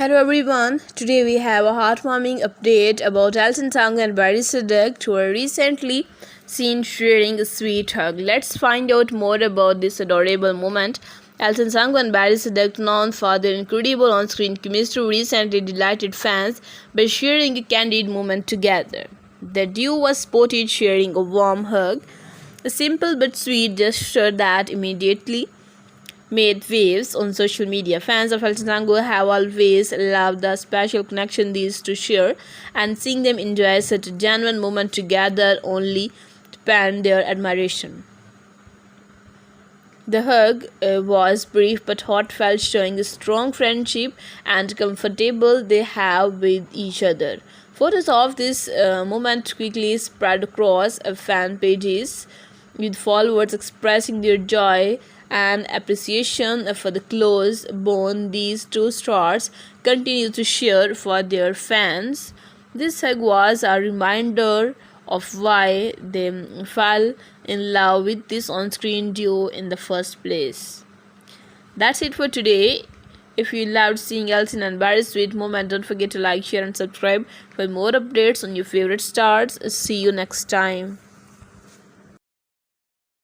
Hello everyone, today we have a heartwarming update about Elton Tang and Barry Sadek who were recently seen sharing a sweet hug. Let's find out more about this adorable moment. Elton Sang and Barry Sadek, known for their incredible on-screen chemistry, recently delighted fans by sharing a candid moment together. The duo was spotted sharing a warm hug, a simple but sweet gesture that immediately made waves on social media. Fans of Tango have always loved the special connection these two share, and seeing them enjoy such a genuine moment together only expand their admiration. The hug uh, was brief but heartfelt, showing the strong friendship and comfortable they have with each other. Photos of this uh, moment quickly spread across uh, fan pages, with followers expressing their joy and appreciation for the close bond these two stars continue to share for their fans. This hug was a reminder of why they fell in love with this on screen duo in the first place. That's it for today. If you loved seeing Elton and Barry's sweet moment, don't forget to like, share, and subscribe for more updates on your favorite stars. See you next time.